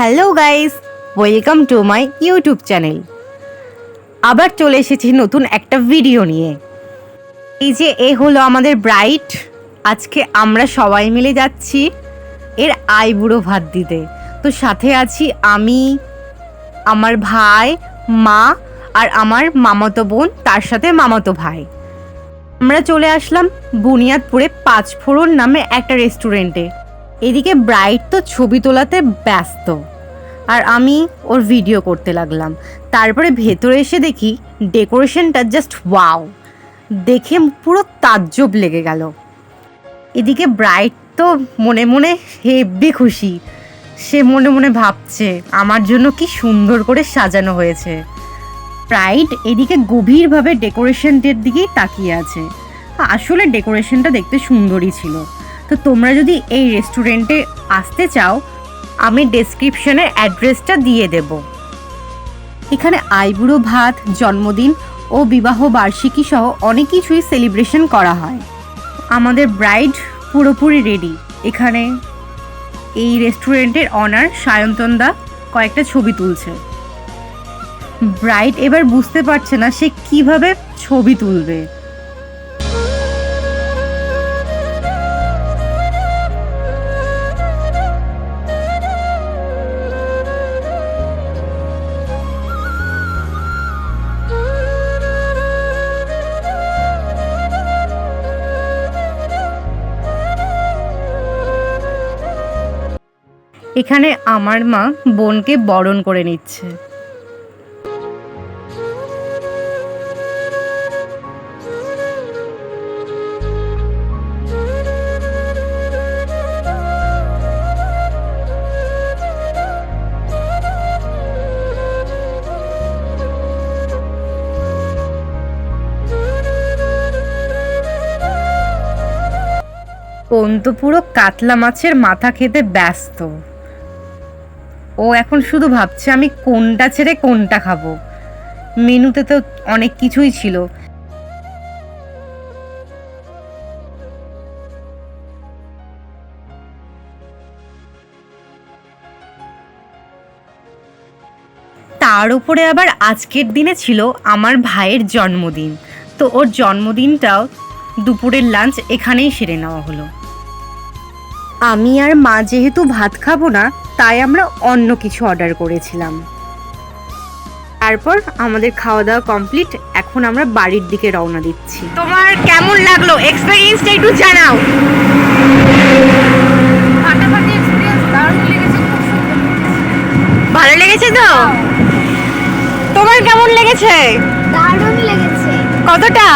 Hello guys, welcome to my YouTube channel. আবার চলে এসেছি নতুন একটা ভিডিও নিয়ে। এই যে এ হলো আমাদের ব্রাইট। আজকে আমরা সবাই মিলে যাচ্ছি এর আইবুড়ো ভাত দিতে। তো সাথে আছি আমি, আমার ভাই, মা আর আমার মামাতো বোন, তার সাথে মামাতো ভাই। আমরা চলে আসলাম বুনিয়াদপুরে পাঁচফোড়ন নামে একটা রেস্টুরেন্টে। এদিকে ব্রাইট তো ছবি তোলাতে ব্যস্ত। আর আমি ওর ভিডিও করতে লাগলাম। তারপরে ভেতরে এসে দেখি ডেকোরেশনটা জাস্ট ওয়াও দেখে পুরো তাজ্জব লেগে গেল। এদিকে ব্রাইট তো মনে মনে হেব্বি খুশি। সে মনে মনে ভাবছে, আমার জন্য কি সুন্দর করে সাজানো হয়েছে। ব্রাইট এদিকে গভীরভাবে ডেকোরেশনটির দিকেই তাকিয়ে আছে। আসলে ডেকোরেশনটা দেখতে সুন্দরই ছিল। তো তোমরা যদি এই রেস্টুরেন্টে আসতে চাও, আমি ডেসক্রিপশনের অ্যাড্রেসটা দিয়ে দেব। এখানে আইবুড়ো ভাত, জন্মদিন ও বিবাহ বার্ষিকী সহ অনেক কিছুই সেলিব্রেশন করা হয়। আমাদের ব্রাইড পুরোপুরি রেডি এখানে এই রেস্টুরেন্টের অনার সায়ন্তন দা কয়েকটা ছবি তুলছে। ব্রাইট এবার বুঝতে পারছে না সে কীভাবে ছবি তুলবে। এখানে আমার মা বোনকে বরণ করে নিচ্ছে। বোন তো পুরো কাতলা মাছের মাথা খেতে ব্যস্ত। ও এখন শুধু ভাবছে আমি কোনটা ছেড়ে কোনটা খাব। মেনুতে তো অনেক কিছুই ছিল। তার উপরে আবার আজকের দিনে ছিল আমার ভাইয়ের জন্মদিন। তো ওর জন্মদিনটাও দুপুরের লাঞ্চ এখানেই সেরে নেওয়া হলো। আমি আর মা যেহেতু ভাত খাব না তাই আমরা অন্য কিছু অর্ডার করেছিলাম। তারপর আমাদের খাওয়া দাওয়া কমপ্লিট এখন আমরা বাড়ির দিকে রওনা দিচ্ছি। তোমার কেমন লাগল? এক্সপেরিয়েন্সটা একটু জানাও। ভালো লেগেছে তো? তোমার কেমন লেগেছে? দারুণ লেগেছে। কতটা?